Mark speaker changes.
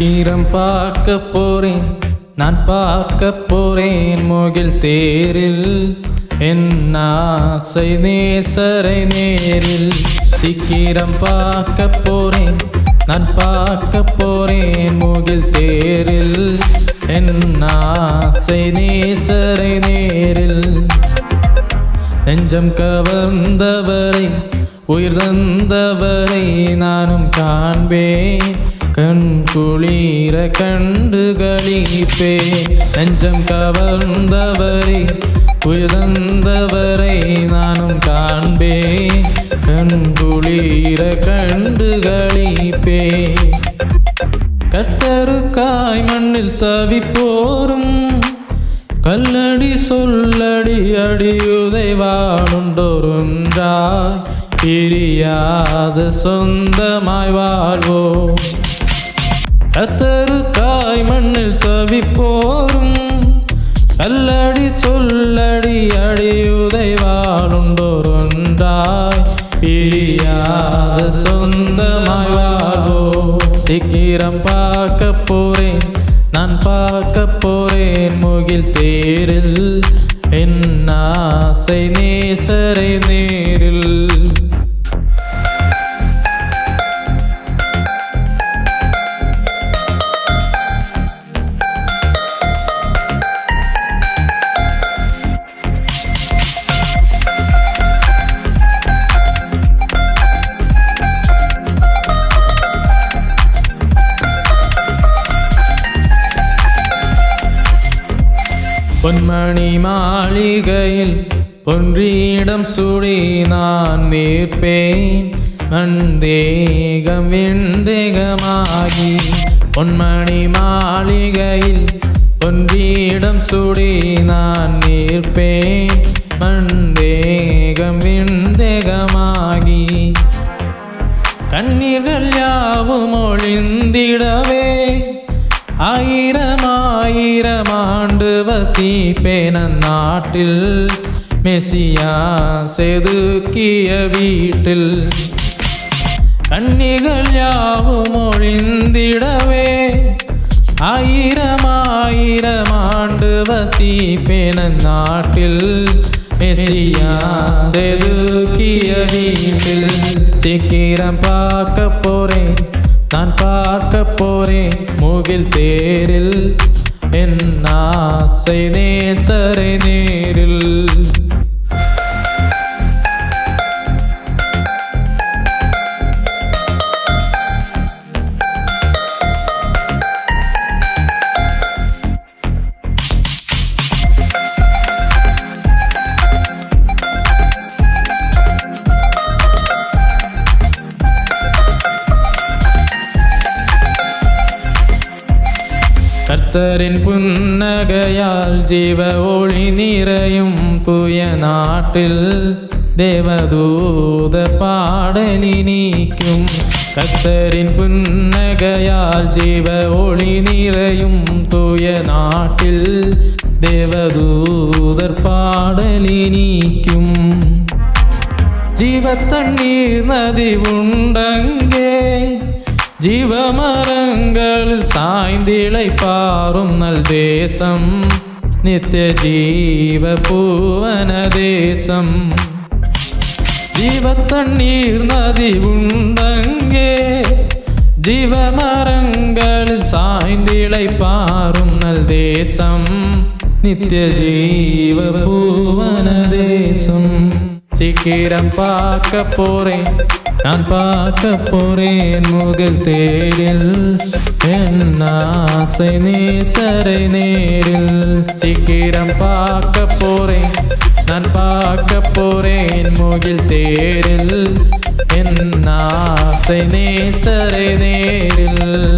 Speaker 1: சீக்கிரம் பார்க்க போறேன். நான் பார்க்க போறேன். முகில் தேரில் என் ஆசை நேசரை நேரில். சீக்கிரம் பார்க்க போறேன். நான் பார்க்க போறேன். முகில் தேரில் என் ஆசை நேசரை நேரில். நெஞ்சம் கவர்ந்தவரை உயர்ந்தவரை நானும் காண்பேன். கண் குளிர கண்டு களிப்பேன் நெஞ்சம் கவர்ந்தவரை உயர்ந்தவரை நானும் காண்பேன். கண் குளிர கண்டு களிப்பேன் கத்தருக்காய் மண்ணில் தவிப்போரும். கல்லடி சொல்லடி அடியுதை வாழுண்டோருன்றாய். பிரியாத சொந்தமாய் வாழ்வோம். கத்தருக்காய் மண்ணில் தவிப்போரும். கல்லடி சொல்லடி அடியுதை வாழுண்டோருன்றாய் பிரியாத சொந்தமாய் வாழ்வோ. சீக்கிரம் பார்க்க போறேன் நான் பார்க்க போறேன் முகில் தேரில். என் ஆசை நேசரை நேரில். பொன்மணி மாளிகையில் பொன்றியிடம் சுடி நான் நிற்பேன். மந்தேகம் விந்தேகமாகி பொன்மணி மாளிகையில் பொன்றியிடம் சுடி நான் நிற்பேன். மந்தேகம் விந்தேகமாகி கண்ணீர்கள் யாவும் ஒளிந்திடவே. ஆயிரம் ஆண்டு வசிப்பேன் அந்நாட்டில். மெசியா செதுக்கிய வீட்டில். கண்ணிகள் யாவும் ஒளிந்திடவே ஆயிரம் ஆயிரம் ஆண்டு வசிப்பேன் அந்நாட்டில். மெசியா செதுக்கிய வீட்டில். சீக்கிரம் பார்க்க போறேன். நான் பார்க்க போறேன். முகில் தேரில். என் ஆசை நேசரை நேரில் കർത്തരൻ പുന്നകയാൽ ജീവ ഒളി നിറയും തുയ നാട്ടിൽ ദേവദൂത പാടലിനീക്കും കർത്തരിൻ പുന്നകയാൽ ജീവ ഒളി നിറയും തുയ നാട്ടിൽ ദേവദൂതർ പാടലിനീക്കും ജീവത്തണ്ണീർ നദി ഉണ്ടെങ്കേ ജീവമരങ്ങളിൽ സായ്തിളൈപ്പാറും നൽ ദേശം. നിത്യജീവപൂവനദേശം. ജീവത്തണ്ണീർ നദി ഉണ്ടെങ്കേ ജീവമരങ്ങളിൽ പാറും നൽ ദേശം. നിത്യജീവപൂവനദേശം. ചിക്കിരം പാക്കപ്പോറേ நான் பார்க்க போறேன் முகில் தேரில். என் ஆசை நேசரை நேரில். சீக்கிரம் பார்க்க போறேன். நான் பார்க்க போறேன் முகில் தேரில். என் ஆசை நேசரை நேரில்.